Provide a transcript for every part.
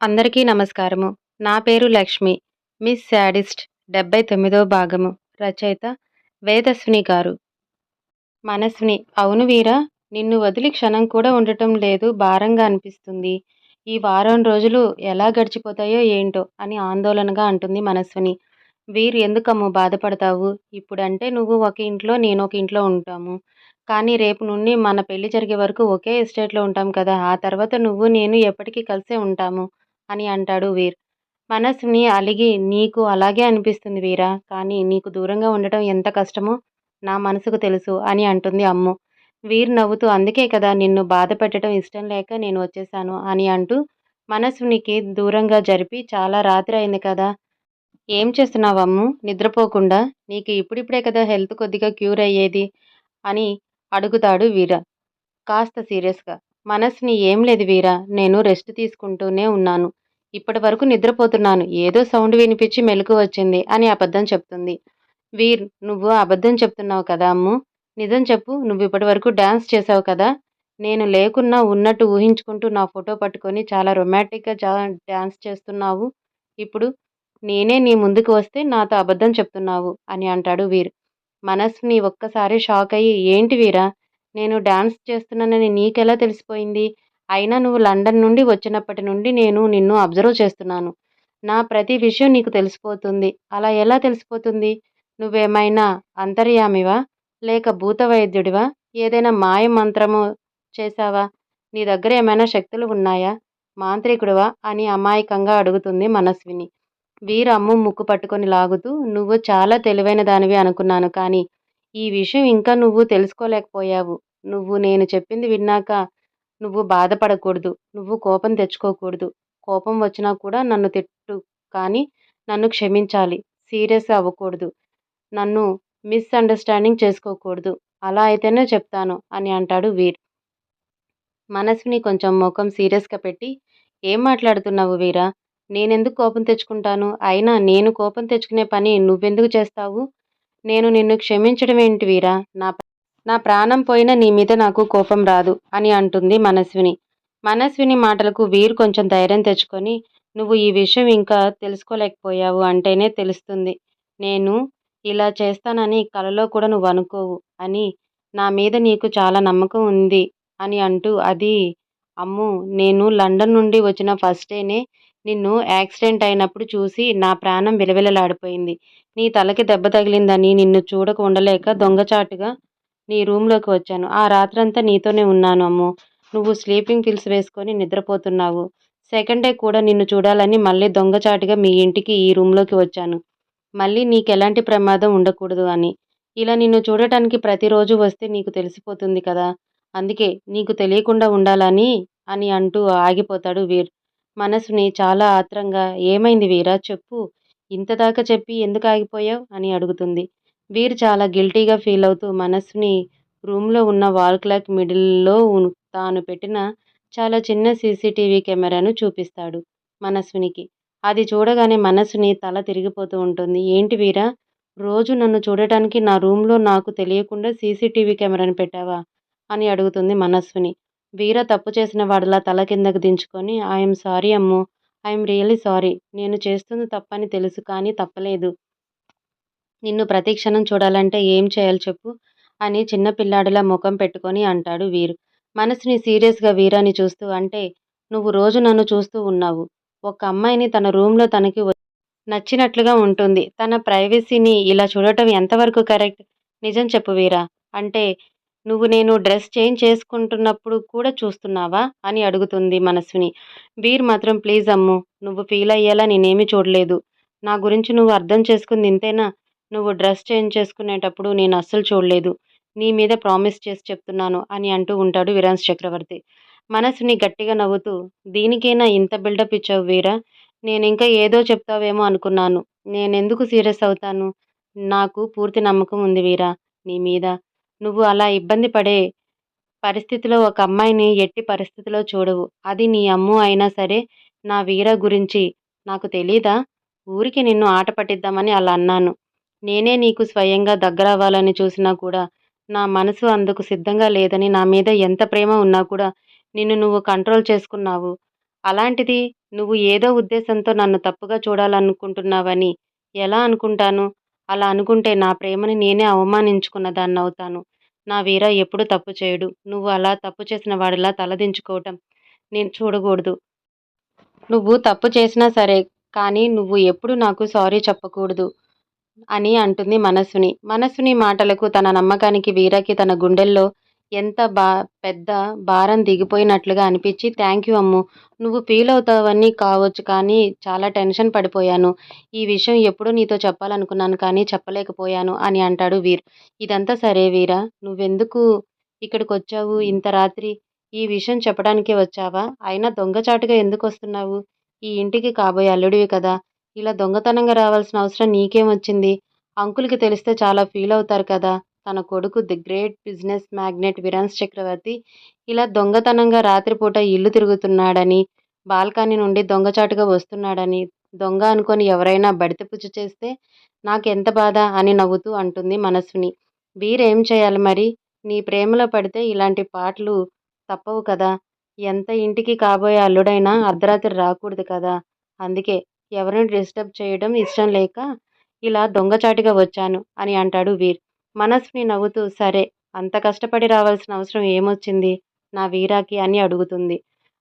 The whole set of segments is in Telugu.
అందరికీ నమస్కారము. నా పేరు లక్ష్మి. మిస్ శాడిస్ట్ డెబ్బై తొమ్మిదో భాగము. రచయిత వేదస్విని గారు. మనస్విని అవును వీరా? నిన్ను వదిలి క్షణం కూడా ఉండటం లేదు భారంగా అనిపిస్తుంది. ఈ వారం రోజులు ఎలా గడిచిపోతాయో ఏంటో అని ఆందోళనగా అంటుంది మనస్విని. వీరు ఎందుకమ్ము బాధపడతావు? ఇప్పుడంటే నువ్వు ఒక ఇంట్లో నేను ఒక ఇంట్లో ఉంటాము. కానీ రేపు నుండి మన పెళ్ళి జరిగే వరకు ఒకే ఎస్టేట్లో ఉంటాం కదా ఆ తర్వాత నువ్వు నేను ఎప్పటికీ కలిసే ఉంటాము. అని అంటాడు వీర్. మనస్సుని అలిగి నీకు అలాగే అనిపిస్తుంది వీరా కానీ నీకు దూరంగా ఉండటం ఎంత కష్టమో నా మనసుకు తెలుసు అని అంటుంది అమ్ము. వీర్ నవ్వుతూ అందుకే కదా నిన్ను బాధ పెట్టడం ఇష్టం లేక నేను వచ్చేసాను అని అంటూ మనస్సునికి దూరంగా జరిపి చాలా రాత్రి అయింది కదా ఏం చేస్తున్నావమ్ము నిద్రపోకుండా నీకు ఇప్పుడిప్పుడే కదా హెల్త్ కొద్దిగా క్యూర్ అయ్యేది అని అడుగుతాడు వీర. కాస్త సీరియస్గా. మనస్సుని ఏం లేదు వీరా నేను రెస్ట్ తీసుకుంటూనే ఉన్నాను. ఇప్పటి వరకు నిద్రపోతున్నాను. ఏదో సౌండ్ వినిపించి మెలకు వచ్చింది అని అబద్ధం చెప్తుంది. వీర్ నువ్వు అబద్ధం చెప్తున్నావు కదా అమ్ము. నిజం చెప్పు నువ్వు ఇప్పటి వరకు డ్యాన్స్ చేసావు కదా. నేను లేకున్నా ఉన్నట్టు ఊహించుకుంటూ నా ఫోటో పట్టుకొని చాలా రొమాంటిక్గా జా డ్యాన్స్ చేస్తున్నావు. ఇప్పుడు నేనే నీ ముందుకు వస్తే నాతో అబద్ధం చెప్తున్నావు అని అంటాడు వీర్. మనస్సుని ఒక్కసారి షాక్ అయ్యి ఏంటి వీరా? నేను డ్యాన్స్ చేస్తున్నానని నీకెలా తెలిసిపోయింది? అయినా నువ్వు లండన్ నుండి వచ్చినప్పటి నుండి నేను నిన్ను అబ్జర్వ్ చేస్తున్నాను. నా ప్రతి విషయం నీకు తెలిసిపోతుంది. అలా ఎలా తెలిసిపోతుంది? నువ్వేమైనా అంతర్యామివా? లేక భూత వైద్యుడివా ఏదైనా మాయ మంత్రము చేశావా? నీ దగ్గర ఏమైనా శక్తులు ఉన్నాయా? మాంత్రికుడివా? అని అమాయకంగా అడుగుతుంది మనస్విని. వీరమ్ము ముక్కు పట్టుకొని లాగుతూ నువ్వు చాలా తెలివైన దానివి అనుకున్నాను కానీ ఈ విషయం ఇంకా నువ్వు తెలుసుకోలేకపోయావు. నువ్వు నేను చెప్పింది విన్నాక నువ్వు బాధపడకూడదు. నువ్వు కోపం తెచ్చుకోకూడదు. కోపం వచ్చినా కూడా నన్ను తిట్టు. కానీ నన్ను క్షమించాలి. సీరియస్ అవ్వకూడదు. నన్ను మిస్అండర్స్టాండింగ్ చేసుకోకూడదు. అలా అయితేనే చెప్తాను అని అంటాడు వీర్. మనసుని కొంచెం ముఖం సీరియస్గా పెట్టి ఏం మాట్లాడుతున్నావు వీరా? నేనెందుకు కోపం తెచ్చుకుంటాను? అయినా నేను కోపం తెచ్చుకునే పని నువ్వెందుకు చేస్తావు? నేను నిన్ను క్షమించడం ఏంటి వీరా? నా నా ప్రాణం పోయినా నీ మీద నాకు కోపం రాదు అని అంటుంది మనస్విని. మనస్విని మాటలకు వీరు కొంచెం ధైర్యం తెచ్చుకొని నువ్వు ఈ విషయం ఇంకా తెలుసుకోలేకపోయావు అంటేనే తెలుస్తుంది. నేను ఇలా చేస్తానని కలలో కూడా నువ్వు అనుకోవు అని నా మీద నీకు చాలా నమ్మకం ఉంది అని అంటూ అది అమ్ము నేను లండన్ నుండి వచ్చిన ఫస్ట్ డేనే నిన్ను యాక్సిడెంట్ అయినప్పుడు చూసి నా ప్రాణం విలవిలలాడిపోయింది. నీ తలకి దెబ్బ తగిలిందని నిన్ను చూడక ఉండలేక దొంగచాటుగా నీ రూమ్లోకి వచ్చాను. ఆ రాత్రంతా నీతోనే ఉన్నాను అమ్ము. నువ్వు స్లీపింగ్ పిల్స్ వేసుకొని నిద్రపోతున్నావు. సెకండ్ డే కూడా నిన్ను చూడాలని మళ్ళీ దొంగచాటుగా మీ ఇంటికి ఈ రూమ్లోకి వచ్చాను. మళ్ళీ నీకు ఎలాంటి ప్రమాదం ఉండకూడదు అని. ఇలా నిన్ను చూడటానికి ప్రతిరోజు వస్తే నీకు తెలిసిపోతుంది కదా. అందుకే నీకు తెలియకుండా ఉండాలని అని అంటూ ఆగిపోతాడు వీర్. మనసుని చాలా ఆత్రంగా ఏమైంది వీరా చెప్పు. ఇంతదాకా చెప్పి ఎందుకు ఆగిపోయావు అని అడుగుతుంది. వీర్ చాలా గిల్టీగా ఫీల్ అవుతూ మనస్సుని రూమ్లో ఉన్న వాల్ క్లాక్ మిడిల్లో తాను పెట్టిన చాలా చిన్న సీసీటీవీ కెమెరాను చూపిస్తాడు మనస్వినికి అది చూడగానే మనస్సుని తల తిరిగిపోతూ ఉంటుంది. ఏంటి వీరా? రోజు నన్ను చూడటానికి నా రూమ్లో నాకు తెలియకుండా సీసీటీవీ కెమెరాను పెట్టావా? అని అడుగుతుంది మనస్విని వీర తప్పు చేసిన వాడిలా తల కిందకు దించుకొని I'm sorry Ammu I'm really sorry. నేను చేస్తుంది తప్పని తెలుసు కానీ తప్పలేదు. నిన్ను ప్రతిక్షణం చూడాలంటే ఏం చేయాలి చెప్పు? అని చిన్నపిల్లాడిలా ముఖం పెట్టుకొని అంటాడు వీరు. మనసుని సీరియస్గా వీరాని చూస్తూ అంటే నువ్వు రోజు నన్ను చూస్తూ ఉన్నావు. ఒక అమ్మాయిని తన రూమ్లో తనకి నచ్చినట్లుగా ఉంటుంది. తన ప్రైవసీని ఇలా చూడటం ఎంతవరకు కరెక్ట్? నిజం చెప్పు వీరా. అంటే నువ్వు నేను డ్రెస్ చేంజ్ చేసుకుంటున్నప్పుడు కూడా చూస్తున్నావా? అని అడుగుతుంది మనస్విని వీర్ మాత్రం ప్లీజ్ అమ్ము నువ్వు ఫీల్ అయ్యేలా నేనేమీ చూడలేదు. నా గురించి నువ్వు అర్థం చేసుకుంది ఇంతేనా నువ్వు డ్రెస్ చేంజ్ చేసుకునేటప్పుడు నేను అస్సలు చూడలేదు. నీ మీద ప్రామిస్ చేసి చెప్తున్నాను అని అంటూ ఉంటాడు విరాన్స్ చక్రవర్తి. మనసుని గట్టిగా నవ్వుతూ దీనికైనా ఇంత బిల్డప్ ఇచ్చావు వీరా? నేను ఇంకా ఏదో చెప్తావేమో అనుకున్నాను. నేనెందుకు సీరియస్ అవుతాను? నాకు పూర్తి నమ్మకం ఉంది వీరా నీ మీద. నువ్వు అలా ఇబ్బంది పడే పరిస్థితిలో ఒక అమ్మాయిని ఎట్టి పరిస్థితిలో చూడవు. అది నీ అమ్ము అయినా సరే నా వీర గురించి నాకు తెలీదా? ఊరికి నిన్ను ఆట పట్టిద్దామని అలా అన్నాను. నేనే నీకు స్వయంగా దగ్గరవ్వాలని చూసినా కూడా నా మనసు అందుకు సిద్ధంగా లేదని నా మీద ఎంత ప్రేమ ఉన్నా కూడా నిన్ను నువ్వు కంట్రోల్ చేసుకున్నావు. అలాంటిది నువ్వు ఏదో ఉద్దేశంతో నన్ను తప్పుగా చూడాలనుకుంటున్నావని ఎలా అనుకుంటాను? అలా అనుకుంటే నా ప్రేమని నేనే అవమానించుకున్న దాన్ని అవుతాను. నా వీర ఎప్పుడు తప్పు చేయడు. నువ్వు అలా తప్పు చేసిన వాడిలా తలదించుకోవటం నేను చూడకూడదు. నువ్వు తప్పు చేసినా సరే కానీ నువ్వు ఎప్పుడు నాకు సారీ చెప్పకూడదు. అని అంటుంది మనసుని. మనసుని మాటలకు తన నమ్మకానికి వీరకి తన గుండెల్లో ఎంత బా పెద్ద భారం దిగిపోయినట్లుగా అనిపించి థ్యాంక్ యూ అమ్ము. నువ్వు ఫీల్ అవుతావని కావచ్చు కానీ చాలా టెన్షన్ పడిపోయాను. ఈ విషయం ఎప్పుడూ నీతో చెప్పాలనుకున్నాను కానీ చెప్పలేకపోయాను అని అంటాడు వీర్. ఇదంతా సరే వీరా. నువ్వెందుకు ఇక్కడికి వచ్చావు ఇంత రాత్రి ఈ విషయం చెప్పడానికే వచ్చావా? అయినా దొంగచాటుగా ఎందుకు వస్తున్నావు? ఈ ఇంటికి కాబోయే అల్లుడివి కదా. ఇలా దొంగతనంగా రావాల్సిన అవసరం నీకేమొచ్చింది అంకుల్కి తెలిస్తే చాలా ఫీల్ అవుతారు కదా. తన కొడుకు the great business magnate Virans Chakravarthy ఇలా దొంగతనంగా రాత్రిపూట ఇల్లు తిరుగుతున్నాడని బాల్కనీ నుండి దొంగచాటుగా వస్తున్నాడని దొంగ అనుకొని ఎవరైనా బడిత పుచ్చు చేస్తే నాకెంత బాధ అని నవ్వుతూ అంటుంది మనసుని. వీరేం చేయాలి మరి? నీ ప్రేమలో పడితే ఇలాంటి పాటలు తప్పవు కదా. ఎంత ఇంటికి కాబోయే అల్లుడైనా అర్ధరాత్రి రాకూడదు కదా. అందుకే ఎవరిని డిస్టర్బ్ చేయడం ఇష్టం లేక ఇలా దొంగచాటుగా వచ్చాను అని అంటాడు వీర్. మనస్విని నవ్వుతూ సరే అంత కష్టపడి రావాల్సిన అవసరం ఏమొచ్చింది? నా వీరాకి అని అడుగుతుంది.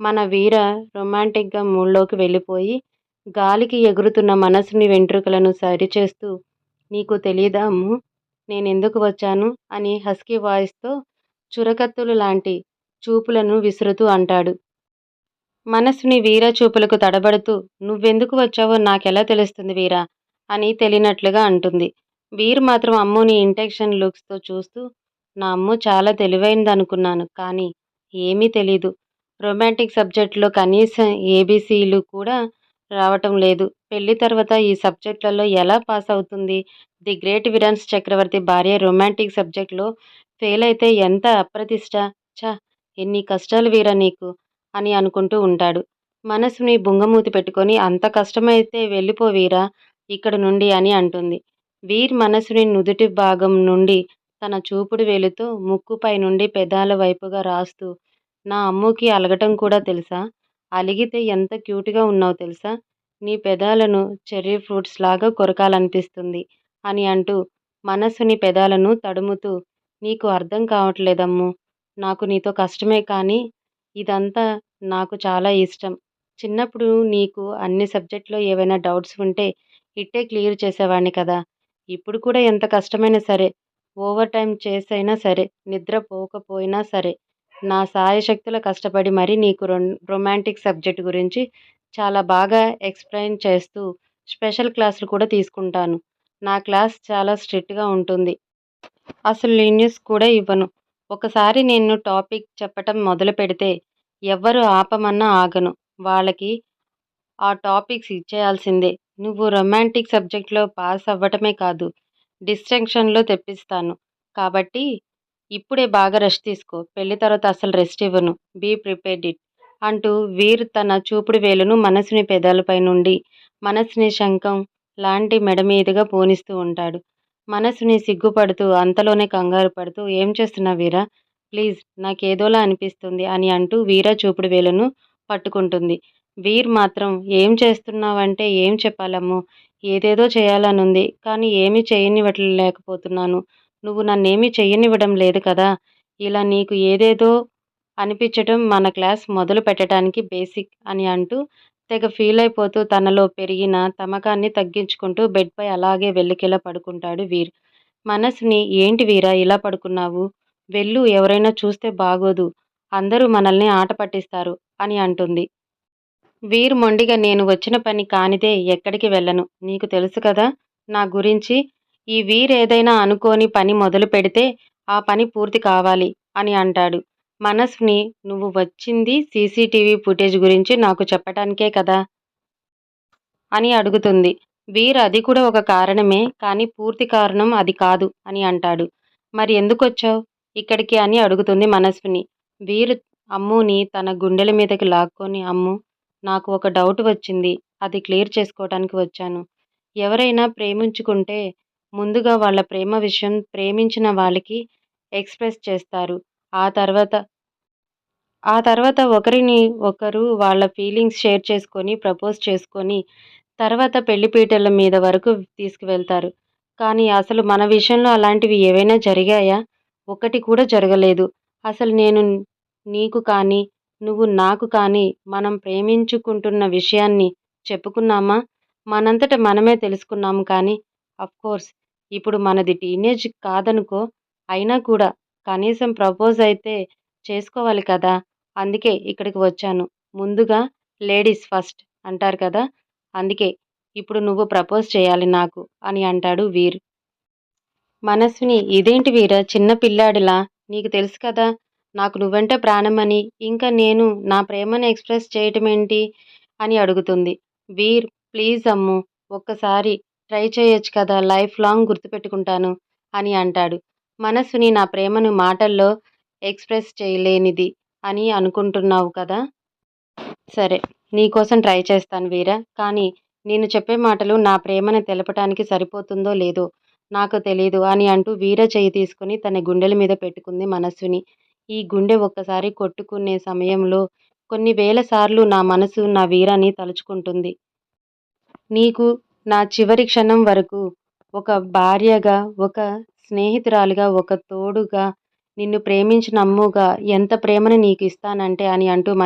మన వీర రొమాంటిక్గా మూడ్లోకి వెళ్ళిపోయి గాలికి ఎగురుతున్న మనసుని వెంట్రుకలను సరిచేస్తూ నీకు తెలియదాము నేను నేనెందుకు వచ్చాను? అని హస్కీ వాయిస్తో చురకత్తులు లాంటి చూపులను విసురుతూ అంటాడు. మనస్సుని వీరా చూపులకు తడబడుతూ నువ్వెందుకు వచ్చావో నాకెలా తెలుస్తుంది వీరా? అని తెలియనట్లుగా అంటుంది. వీర్ మాత్రం అమ్ముని ఇంటెక్షన్ లుక్స్తో చూస్తూ నా అమ్ము చాలా తెలివైందనుకున్నాను కానీ ఏమీ తెలీదు. రొమాంటిక్ సబ్జెక్టులో కనీసం ఏబీసీలు కూడా రావటం లేదు. పెళ్ళి తర్వాత ఈ సబ్జెక్టులలో ఎలా పాస్ అవుతుంది? ది గ్రేట్ విరాన్స్ చక్రవర్తి భార్య రొమాంటిక్ సబ్జెక్ట్లో ఫెయిల్ అయితే ఎంత అప్రతిష్ట? చ ఎన్ని కష్టాలు వీరా నీకు. అని అనుకుంటూ ఉంటాడు. మనసుని బుంగమూతి పెట్టుకొని అంత కష్టమైతే వెళ్ళిపో వీరా ఇక్కడ నుండి అని అంటుంది. వీర్ మనసుని నుదుటి భాగం నుండి తన చూపుడు వేలుతో ముక్కుపై నుండి పెదాల వైపుగా రాస్తూ నా అమ్ముకి అలగటం కూడా తెలుసా? అలిగితే ఎంత క్యూట్గా ఉన్నావు తెలుసా? నీ పెదాలను చెర్రీ ఫ్రూట్స్ లాగా కొరకాలనిపిస్తుంది అని అంటూ మనసుని పెదాలను తడుముతూ నీకు అర్థం కావట్లేదమ్ము నాకు నీతో కష్టమే కానీ ఇదంతా నాకు చాలా ఇష్టం. చిన్నప్పుడు నీకు అన్ని సబ్జెక్టులో ఏవైనా డౌట్స్ ఉంటే ఇట్టే క్లియర్ చేసేవాడిని కదా. ఇప్పుడు కూడా ఎంత కష్టమైనా సరే ఓవర్ టైం చేసైనా సరే నిద్ర పోకపోయినా సరే నా సాయశక్తుల కష్టపడి మరీ నీకు రొ రొమాంటిక్ సబ్జెక్ట్ గురించి చాలా బాగా ఎక్స్ప్లెయిన్ చేస్తూ స్పెషల్ క్లాసులు కూడా తీసుకుంటాను. నా క్లాస్ చాలా స్ట్రిక్ట్గా ఉంటుంది. అసలు లీనియస్ కూడా ఇవ్వను. ఒకసారి నేను టాపిక్ చెప్పటం మొదలు పెడితే ఎవ్వరు ఆపమన్నా ఆగను. వాళ్ళకి ఆ టాపిక్స్ ఇచ్చేయాల్సిందే. నువ్వు రొమాంటిక్ సబ్జెక్ట్లో పాస్ అవ్వటమే కాదు డిస్ట్రాక్షన్లో తెప్పిస్తాను. కాబట్టి ఇప్పుడే బాగా రెస్ట్ తీసుకో. పెళ్ళి తర్వాత అసలు రెస్ట్ ఇవ్వను. బీ ప్రిపేర్డ్ ఇట్ అంటూ వీర్ తన చూపుడు వేలును మనసుని పెదాలపై నుండి మనసుని శంఖం లాంటి మెడ మీదుగా పోనిస్తూ ఉంటాడు. మనసుని సిగ్గుపడుతూ అంతలోనే కంగారు పడుతూ ఏం చేస్తున్నావు వీరా? ప్లీజ్ నాకేదోలా అనిపిస్తుంది అని అంటూ వీరా చూపుడు వేలను పట్టుకుంటుంది. వీర్ మాత్రం ఏం చేస్తున్నావంటే ఏం చెప్పాలమ్ము ఏదేదో చేయాలనుంది కానీ ఏమీ చేయనివ్వలేకపోతున్నాను నువ్వు నన్నేమీ చేయనివ్వడం లేదు కదా? ఇలా నీకు ఏదేదో అనిపించటం మన క్లాస్ మొదలు పెట్టడానికి బేసిక్ అని అంటూ తెగ ఫీల్ అయిపోతూ తనలో పెరిగిన తమకాన్ని తగ్గించుకుంటూ బెడ్పై అలాగే వెల్లికిలా పడుకుంటాడు వీర్. మనసుని ఏంటి వీరా ఇలా పడుకున్నావు? వెళ్ళు ఎవరైనా చూస్తే బాగోదు. అందరూ మనల్ని ఆట పట్టిస్తారు అని అంటుంది. వీర్ మొండిగా నేను వచ్చిన పని కానిదే ఎక్కడికి వెళ్ళను. నీకు తెలుసు కదా నా గురించి. ఈ వీర్ ఏదైనా అనుకోని పని మొదలు పెడితే ఆ పని పూర్తి కావాలి అని అంటాడు. మనస్ని నువ్వు వచ్చింది సీసీటీవీ ఫుటేజ్ గురించి నాకు చెప్పటానికే కదా? అని అడుగుతుంది. వీర్ అది కూడా ఒక కారణమే కానీ పూర్తి కారణం అది కాదు అని అంటాడు. మరి ఎందుకు వచ్చావు ఇక్కడికి అని అడుగుతుంది మనస్విని వీరు అమ్ముని తన గుండెల మీదకి లాక్కొని అమ్ము నాకు ఒక డౌట్ వచ్చింది అది క్లియర్ చేసుకోవడానికి వచ్చాను. ఎవరైనా ప్రేమించుకుంటే ముందుగా వాళ్ళ ప్రేమ విషయం ప్రేమించిన వాళ్ళకి ఎక్స్ప్రెస్ చేస్తారు. ఆ తర్వాత ఆ తర్వాత ఒకరిని ఒకరు వాళ్ళ ఫీలింగ్స్ షేర్ చేసుకొని ప్రపోజ్ చేసుకొని తర్వాత పెళ్ళిపీటల మీద వరకు తీసుకువెళ్తారు. కానీ అసలు మన విషయంలో అలాంటివి ఏవైనా జరిగాయా? ఒకటి కూడా జరగలేదు. అసలు నేను నీకు కానీ నువ్వు నాకు కానీ మనం ప్రేమించుకుంటున్న విషయాన్ని చెప్పుకున్నామా? మనంతట మనమే తెలుసుకున్నాము కానీ కోర్స్ ఇప్పుడు మనది టీనేజ్ కాదనుకో అయినా కూడా కనీసం ప్రపోజ్ అయితే చేసుకోవాలి కదా? అందుకే ఇక్కడికి వచ్చాను. ముందుగా లేడీస్ ఫస్ట్ అంటారు కదా అందుకే ఇప్పుడు నువ్వు ప్రపోజ్ చేయాలి నాకు అని అంటాడు వీర్. మనస్విని ఇదేంటి వీర చిన్న పిల్లాడిలా? నీకు తెలుసు కదా నాకు నువ్వంటే ప్రాణమని ఇంకా నేను నా ప్రేమను ఎక్స్ప్రెస్ చేయటమేంటి? అని అడుగుతుంది. వీర్ ప్లీజ్ అమ్ము ఒక్కసారి ట్రై చేయొచ్చు కదా లైఫ్ లాంగ్ గుర్తుపెట్టుకుంటాను అని అంటాడు. మనస్విని నా ప్రేమను మాటల్లో ఎక్స్ప్రెస్ చేయలేనిది. అని అనుకుంటున్నావు కదా? సరే నీకోసం ట్రై చేస్తాను వీర. కానీ నేను చెప్పే మాటలు నా ప్రేమను తెలపటానికి సరిపోతుందో లేదో నాకు తెలీదు అని అంటూ వీర చేయి తీసుకుని తన గుండెల మీద పెట్టుకుంది మనస్సుని. ఈ గుండె ఒక్కసారి కొట్టుకునే సమయంలో కొన్ని వేల సార్లు నా మనసు నా వీరాన్ని తలుచుకుంటుంది. నీకు నా చివరి క్షణం వరకు ఒక భార్యగా ఒక స్నేహితురాలిగా ఒక తోడుగా నిన్ను ప్రేమించిన అమ్ముగా ఎంత ప్రేమను నీకు ఇస్తానంటే అని అంటూ